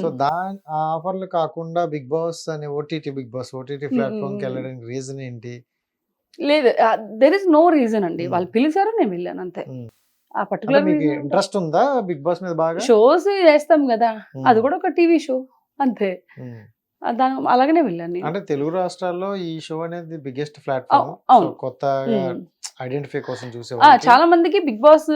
So దాని ఆ ఆఫర్లు కాకుండా బిగ్ బాస్ అనే ఓటీటీ బిగ్ బాస్ ఓటీటీ ప్లాట్ఫామ్కి వెళ్ళడానికి రీజన్ ఏంటి? లేదు. దెర్ ఇస్ నో రీజన్ అండి. వాళ్ళు పిలిచారు నేను వెళ్ళాను అంతే. ఆ పర్టికులర్ మీకు ఇంట్రెస్ట్ ఉందా బిగ్ బాస్ మీద బాగా? షోస్ చేస్తాం కదా. అది కూడా ఒక టీవీ షో. అంతే. దాని అలాగనే వెళ్ళాను అంటే తెలుగు రాష్ట్రాల్లో ఈ షో అనేది బిగ్గెస్ట్ ప్లాట్ఫామ్. ఉమ్. ఐడెంటిఫై కోసం చూసే. చాలా మందికి బిగ్ బాస్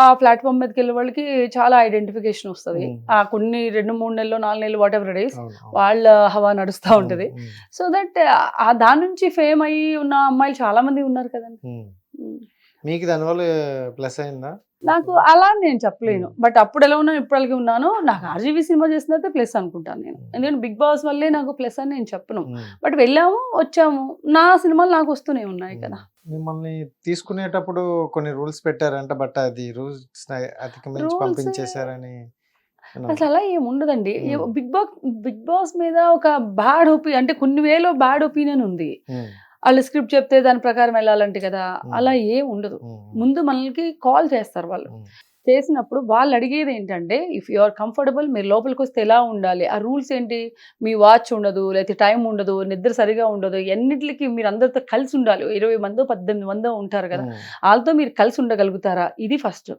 ఆ ప్లాట్ఫామ్ మీదకి వెళ్ళే వాళ్ళకి చాలా ఐడెంటిఫికేషన్ వస్తుంది. ఆ కొన్ని రెండు మూడు నెలలు నాలుగు నెలలు వాట్ ఎవర్ డేస్. వాళ్ళ హవా నడుస్తూ ఉంటది సో దట్ ఆ దాని నుంచి ఫేమ్ అయ్యి ఉన్న అమ్మాయిలు చాలా మంది ఉన్నారు కదండి. మీకు దానివల్ల ప్లస్ అయిందా నాకు అలా నేను చెప్పలేను. బట్ అప్పుడు ఎలా ఉన్నాను ఇప్పుడు అలాగే ఉన్నాను నాకు ఆర్జీవీ సినిమా చేసినైతే ప్లస్ అనుకుంటాను నేను. ఎందుకంటే బిగ్ బాస్ వల్లే నాకు ప్లస్ అని నేను చెప్పను. బట్ వెళ్ళాము వచ్చాము నా సినిమాలు నాకు వస్తూనే ఉన్నాయి కదా మిమ్మల్ని తీసుకునేటప్పుడు కొన్ని రూల్స్ పెట్టారంట బట్ అది రూల్స్ అతిక్రమించి పంపించేశారని. అసలు అలా ఏం ఉండదండి Hmm. Big boss big boss మీద ఒక బ్యాడ్ ఒపీనియన్ అంటే కొన్ని వేలో బ్యాడ్ ఒపీనియన్ ఉంది వాళ్ళు స్క్రిప్ట్ చెప్తే దాని ప్రకారం వెళ్ళాలంటే కదా. అలా ఏం ఉండదు. ముందు మనకి కాల్ చేస్తారు వాళ్ళు. చేసినప్పుడు వాళ్ళు అడిగేది ఏంటంటే ఇఫ్ యు ఆర్ కంఫర్టబుల్ మీరు లోపలికి వస్తే ఎలా ఉండాలి? ఆ రూల్స్ ఏంటి? మీ వాచ్ ఉండదు లేకపోతే టైం ఉండదు నిద్ర సరిగా ఉండదు ఎన్నిటికి మీరు అందరితో కలిసి ఉండాలి. ఇరవై మందో పద్దెనిమిది మందో ఉంటారు కదా వాళ్ళతో మీరు కలిసి ఉండగలుగుతారా? ఇది ఫస్ట్.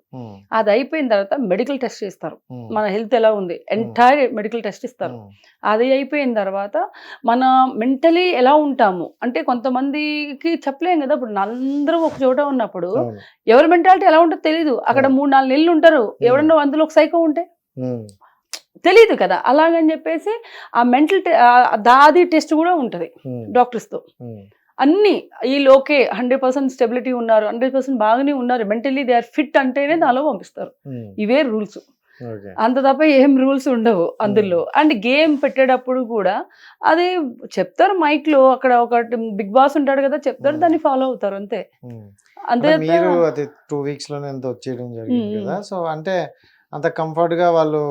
అది అయిపోయిన తర్వాత మెడికల్ టెస్ట్ చేస్తారు. మన హెల్త్ ఎలా ఉంది? ఎంటైర్ మెడికల్ టెస్ట్ ఇస్తారు. అది అయిపోయిన తర్వాత మన మెంటలీ ఎలా ఉంటాము? అంటే కొంతమందికి చెప్పలేం కదా ఇప్పుడు అందరూ ఒక చోట ఉన్నప్పుడు. ఎవరి మెంటాలిటీ ఎలా ఉంటుందో తెలియదు అక్కడ మూడు నాలుగు నెలలు ఉంటారు ఎవరన్నా అందులో ఒక సైకో ఉంటే? తెలియదు కదా. అలాగని చెప్పేసి ఆ మెంటల్ దాది టెస్ట్ కూడా ఉంటుంది ఉమ్, డాక్టర్స్తో. ఉమ్, అన్ని ఈ లోకే హండ్రెడ్ పర్సెంట్ స్టెబిలిటీ ఉన్నారు హండ్రెడ్ పర్సెంట్ బాగానే ఉన్నారు. మెంటలీ దే ఆర్ ఫిట్ అంటేనే దానిలో పంపిస్తారు. ఇవే రూల్స్. ఓకే. అంత తప్ప ఏం రూల్స్ ఉండవు అందులో. అండ్ గేమ్ పెట్టేటప్పుడు కూడా అది చెప్తారు మైక్లో అక్కడ ఒక బిగ్ బాస్ ఉంటాడు కదా చెప్తారు. దాన్ని ఫాలో అవుతారు. అంతే. అంటే మీరు అది టూ వీక్స్లోనే ఎంత వచ్చేయడం జరిగింది కదా. సో అంటే అంత కంఫర్ట్గా వాళ్ళు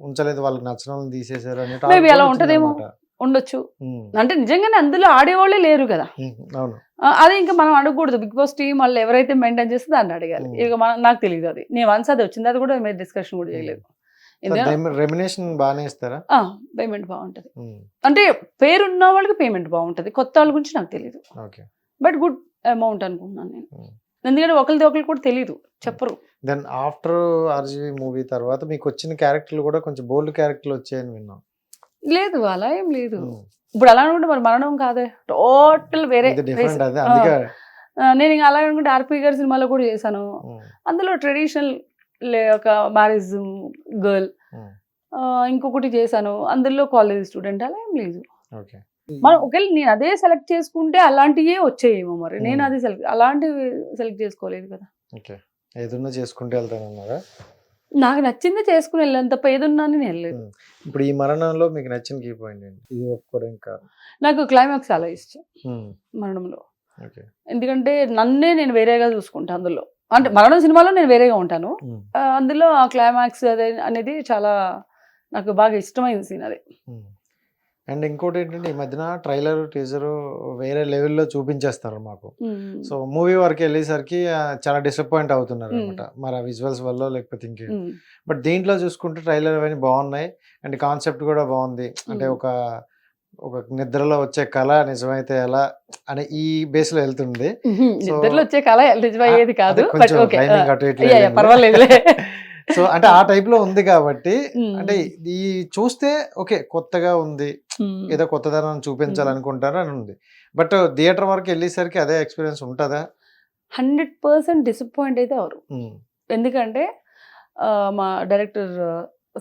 ఉంచలేదు వాళ్ళకి వాళ్ళని తీసేశారు అని అలా ఉంటదేమో. ఉండొచ్చు. అంటే నిజంగానే అందులో ఆడేవాళ్ళే లేరు కదా. అదే ఇంకా మనం అడగకూడదు. బిగ్ బాస్ టీం వాళ్ళు ఎవరైతే మెయింటైన్ చేస్తే దాన్ని అడగాలి. ఇక మనం నాకు తెలియదు అది. నేను వన్స్ అది వచ్చింది అది కూడా మీరు డిస్కషన్ కూడా చేయలేదు. రెమినేషన్ బాగానే ఇస్తారా? పేమెంట్ బాగుంటది. అంటే పేరున్న వాళ్ళకి పేమెంట్ బాగుంటది. కొత్త వాళ్ళ గురించి నాకు తెలియదు బట్ గుడ్ అమౌంట్ అనుకుంటున్నాను నేను. ఎందుకంటే ఒకరిది ఒకరికి కూడా తెలియదు చెప్పరు. దెన్ ఆఫ్టర్ ఆర్జీవి మూవీ తర్వాత మీకు వచ్చిన క్యారెక్టర్లు కూడా కొంచెం బోల్డ్ క్యారెక్టర్లు వచ్చాయని విన్నాం. లేదు అలా ఏం లేదు. ఉమ్, ఇప్పుడు అలా అనుకుంటే మరి మరణం కాదే? టోటల్ వేరే నేను ఇంకా అలా అనుకుంటే ఆర్పి గారి సినిమాలో కూడా చేశాను. ఉమ్, అందులో ట్రెడిషనల్ ఒక మ్యారేజ్ గర్ల్ ఉమ్, ఇంకొకటి చేశాను. అందులో కాలేజ్ స్టూడెంట్ అలా ఏం లేదు. ఓకే మనం ఒకవేళ నేను అదే సెలెక్ట్ చేసుకుంటే అలాంటివే వచ్చాయేమో మరి. నేను Hmm. అది సెలెక్ట్ అలాంటివి సెలెక్ట్ చేసుకోలేదు కదా. ఓకే. ఏదన్నా చేసుకుంటూ వెళ్తానన్నారా నాకు నచ్చింది చేసుకుని వెళ్ళాను తప్ప ఏదున్నా నేను వెళ్ళలేదు. ఉమ్. ఇప్పుడు ఈ మరణంలో మీకు నచ్చిన కీ పాయింట్ ఏంటి? ఇది ఒప్పుకోవడం కాదు నాకు క్లైమాక్స్ చాలా ఇష్టం మరణంలో. ఎందుకంటే నన్నే నేను వేరేగా చూసుకుంటాను అందులో. అంటే మరణం సినిమాలో నేను వేరేగా ఉంటాను. అందులో ఆ క్లైమాక్స్ అనేది చాలా నాకు బాగా ఇష్టమైన సీన్ అది. అండ్ ఇంకోటి ఏంటంటే ఈ మధ్యన ట్రైలర్ టీజర్ వేరే లెవెల్లో చూపించేస్తారు మాకు. సో మూవీ వరకు వెళ్ళేసరికి చాలా డిసప్పాయింట్ అవుతున్నారు అనమాట. మరి ఆ విజువల్స్ వల్ల లేకపోతే ఇంకే. బట్ దీంట్లో చూసుకుంటే ట్రైలర్ అవన్నీ బాగున్నాయి. అండ్ కాన్సెప్ట్ కూడా బాగుంది. అంటే. ఒక ఒక నిద్రలో వచ్చే కళ నిజమైతే ఎలా అనే ఈ బేస్లో వెళ్తుంది. నిద్రలో వచ్చే కళ నిజమయ్యేది కాదు. పర్వాలేదులే. సో అంటే ఆ టైప్లో ఉంది కాబట్టి అంటే ఈ చూస్తే ఓకే కొత్తగా ఉంది. ఏదో కొత్తదనం చూపించాలనుకుంటారు అని ఉంది. బట్ థియేటర్ వరకు వెళ్ళేసరికి అదే ఎక్స్పీరియన్స్ ఉంటుందా? హండ్రెడ్ పర్సెంట్ డిసప్పాయింట్ అయితే అవరు. ఎందుకంటే మా డైరెక్టర్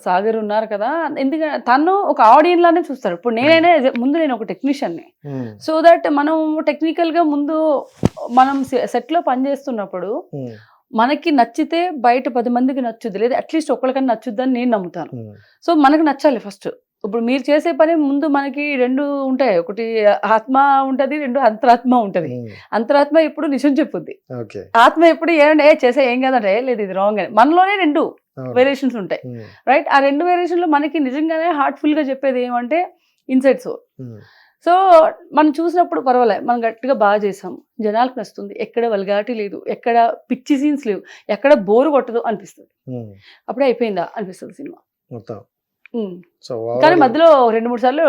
సాగర్ ఉన్నారు కదా ఎందుకంటే తను ఒక ఆడియన్ లానే చూస్తారు. ఇప్పుడు నేనైనా ముందు నేను ఒక టెక్నీషియన్ని. సో దట్ మనం టెక్నికల్గా ముందు మనం సెట్లో పనిచేస్తున్నప్పుడు మనకి నచ్చితే బయట పది మందికి నచ్చుద్ది. లేదా అట్లీస్ట్ ఒక్కరికన్నా నచ్చుద్దని నేను నమ్ముతాను. సో మనకు నచ్చాలి ఫస్ట్. ఇప్పుడు మీరు చేసే పని ముందు మనకి రెండు ఉంటాయి. ఒకటి ఆత్మ ఉంటది రెండు అంతరాత్మ ఉంటది. అంతరాత్మ ఎప్పుడు నిజం చెప్పుద్ది. ఆత్మ ఎప్పుడు ఏంటంటే "ఏ, చేసే ఏం కాదంటే లేదు ఇది రాంగ్ అని. మనలోనే రెండు. వేరియేషన్స్ ఉంటాయి. రైట్ ఆ రెండు వేరియేషన్లో మనకి నిజంగానే హార్ట్ఫుల్గా చెప్పేది ఏమంటే ఉమ్, సో మనం చూసినప్పుడు పర్వాలేదు. మనం గట్టిగా బాగా చేసాం. జనాలకు నచ్చుతుంది. ఎక్కడ వల్గాటి లేదు. ఎక్కడ పిచ్చి సీన్స్ లేవు. ఎక్కడ బోరు కొట్టదు అనిపిస్తుంది. అప్పుడే అయిపోయిందా అనిపిస్తుంది సినిమా. సో కానీ మధ్యలో రెండు మూడు సార్లు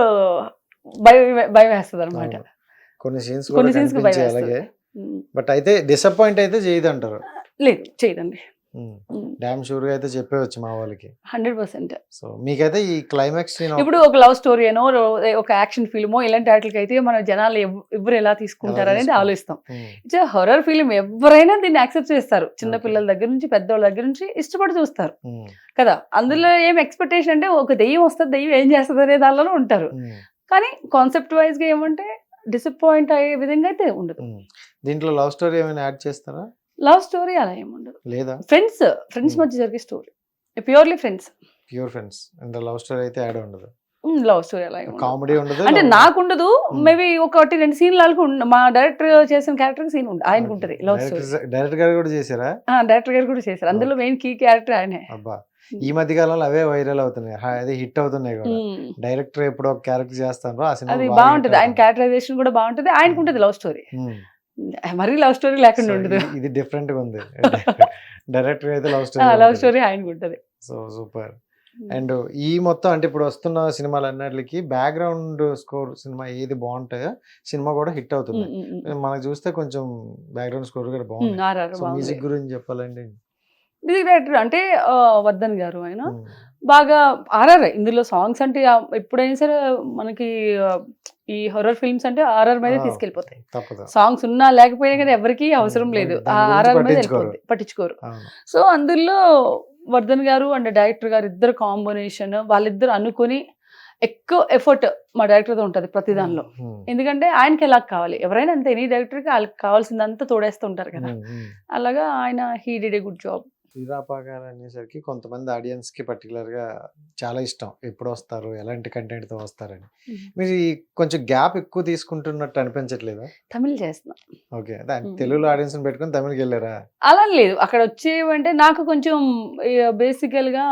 భయం భయం వేస్తుంది అనమాట కొన్ని సీన్స్ కొన్ని వేస్తుంది. అలాగే. బట్ అయితే డిసప్పాయింట్ అయితే చేయదు అంటారు లేదు చేయదండి. డ్యామ్ షూర్గా అయితే చెప్పేవచ్చు మా వాళ్ళకి. Hundred percent. సో మీకైతే ఈ క్లైమాక్స్ ఇప్పుడు ఒక లవ్ స్టోరీ అనో ఒక యాక్షన్ ఫిల్మో ఇలాంటి వాటికి అయితే మన జనాలు ఎవ్- ఎవరు ఎలా తీసుకుంటారు అనేది. ఆలోచిస్తాం. ఇట్స్ హర్రర్ ఫిల్మ్ ఎవరైనా దీన్ని యాక్సెప్ట్ చేస్తారు. చిన్న. పిల్లల దగ్గర నుంచి పెద్దవాళ్ళ దగ్గర నుంచి ఇష్టపడి చూస్తారు. కదా? అందులో ఏం ఎక్స్పెక్టేషన్ అంటే ఒక దెయ్యం వస్తుంది దెయ్యం ఏం చేస్తుంది అనే దానిలో ఉంటారు. కానీ కాన్సెప్ట్ వైజ్గా ఏమంటే డిసప్పాయింట్ అయ్యే విధంగా అయితే ఉండదు. దీంట్లో లవ్ స్టోరీ ఏమైనా యాడ్ చేస్తారా? లవ్ స్టోరీ అలా ఏముండదు లేదా? Friends friends Hmm. మధ్య జరిగే story. Purely friends pure friends ఇంత లవ్ స్టోరీ అయితే యాడ్ ఉండదు. లవ్ స్టోరీ అలా. కామెడీ ఉండదు. అంటే నాకుండదు Hmm. మేబీ ఒకటి రెండు సీన్లకు మా డైరెక్టర్ చేసిన క్యారెక్టర్ సీన్ ఉంటుంది ఆయనకు ఉంటుంది లవ్ స్టోరీ. డైరెక్టర్ గారు కూడా చేశారా? డైరెక్టర్ గారు కూడా చేశారు. అందులో మెయిన్ కీ క్యారెక్టర్ ఆయనే. అబ్బా. ఈ మధ్య కాలంలో అవే వైరల్ అవుతున్నాయి. అది హిట్ అవుతున్నాయి కూడా. Hmm. డైరెక్టర్ ఎప్పుడో ఒక క్యారెక్టర్ సినిమా అది బాగుంటది. ఆయన క్యారెక్టరైజేషన్ కూడా బాగుంటది. ఆయనకు ఉంటుంది లవ్ స్టోరీ. మరీ లవ్ స్టోరీ లేకుండా ఉండదు. ఇది డిఫరెంట్గా ఉంది. డైరెక్టర్ అయితే లవ్ స్టోరీ లవ్ స్టోరీ ఆయనకు ఉంటుంది. సో సూపర్ అండ్ ఈ మొత్తం అంటే ఇప్పుడు వస్తున్న సినిమాలు అన్నిటికి బ్యాక్గ్రౌండ్ స్కోర్ సినిమా ఏది బాగుంటాయో సినిమా కూడా హిట్ అవుతుంది. మనకు చూస్తే కొంచెం బ్యాక్గ్రౌండ్ స్కోర్ కూడా బాగుంది. మ్యూజిక్ గురించి చెప్పాలండి మ్యూజిక్ డైరెక్టర్ అంటే వర్ధన్ గారు ఆయన. బాగా ఆర్ఆర్ ఇందులో సాంగ్స్ అంటే ఎప్పుడైనా సరే మనకి ఈ హొరర్ ఫిల్మ్స్ అంటే ఆర్ఆర్ మీదే తీసుకెళ్ళిపోతాయి. సాంగ్స్ ఉన్నా లేకపోయినా కానీ ఎవరికి అవసరం లేదు. ఆర్ఆర్ మీద. వెళ్ళిపోద్ది. పట్టించుకోరు. సో అందులో వర్ధన్ గారు అండ్ డైరెక్టర్ గారు ఇద్దరు కాంబినేషన్ వాళ్ళిద్దరు అనుకుని ఎక్కువ ఎఫర్ట్ మా డైరెక్టర్తో ఉంటుంది ప్రతి దానిలో. ఎందుకంటే ఆయనకి ఎలా కావాలి? ఎవరైనా అంతే ఎనీ డైరెక్టర్కి వాళ్ళకి కావాల్సిందంతా తోడేస్తూ ఉంటారు కదా. అలాగా ఆయన he did a good job శ్రీరాపా గారు అనేసరికి కొంతమంది ఆడియన్స్కి పర్టికులర్గా చాలా ఇష్టం. ఎప్పుడు వస్తారు ఎలాంటి కంటెంట్తో వస్తారని మీరు ఈ కొంచెం గ్యాప్ ఎక్కువ తీసుకుంటున్నట్టు అనిపించట్లేదా? తమిళ్ చేస్తున్నా ఓకే. తెలుగులో ఆడియన్స్ పెట్టుకుని తమిళకి వెళ్ళారా అలా లేదు. అక్కడ వచ్చేవంటే నాకు కొంచెం బేసికల్గా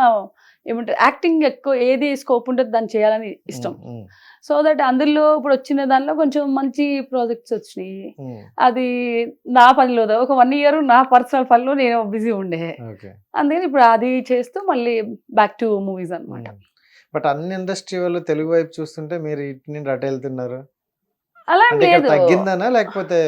ఏమంటారు? యాక్టింగ్ ఎక్కువ ఏది స్కోప్ ఉంటుంది దాన్ని చేయాలని ఇష్టం. సో దట్ అందులో ఇప్పుడు వచ్చిన దానిలో కొంచెం మంచి ప్రాజెక్ట్స్ వచ్చినాయి. అది నా పనిలో ఒక వన్ ఇయర్ నా పర్సనల్ పనిలో నేను బిజీ ఉండే. అందుకని ఇప్పుడు అది చేస్తూ మళ్ళీ బ్యాక్ టు మూవీస్ అన్నమాట. బట్ అన్ని ఇండస్ట్రీ వాళ్ళు తెలుగు వైపు చూస్తుంటే మీరు ఇటు నుండి అటు వెళ్తున్నారు? అలా తగ్గిందనా? లేకపోతే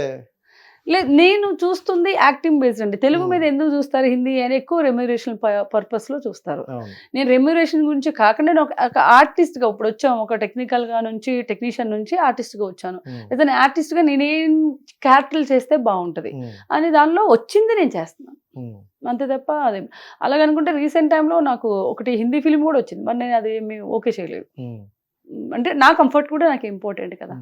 లేదు నేను చూస్తుంది యాక్టింగ్ బేస్డ్ అండి. తెలుగు. మీద ఎందుకు చూస్తారు హిందీ అని ఎక్కువ రెమ్యూరేషన్ పర్పస్లో చూస్తారు. నేను రెమ్యూరేషన్ గురించి కాకుండా నేను ఒక- ఒక ఆర్టిస్ట్గా ఇప్పుడు వచ్చాము ఒక టెక్నికల్గా నుంచి టెక్నీషియన్ నుంచి ఆర్టిస్ట్గా వచ్చాను. ఏదైనా ఆర్టిస్ట్గా నేనేం క్యారెక్టర్లు చేస్తే బాగుంటది. అని దానిలో వచ్చింది నేను చేస్తున్నాను. అంతే తప్ప అది అలాగనుకుంటే రీసెంట్ టైంలో నాకు ఒకటి హిందీ ఫిల్మ్ కూడా వచ్చింది. మరి నేను అది ఏమి ఓకే చేయలేదు. అంటే నా కంఫర్ట్ కూడా నాకు ఇంపార్టెంట్ కదా.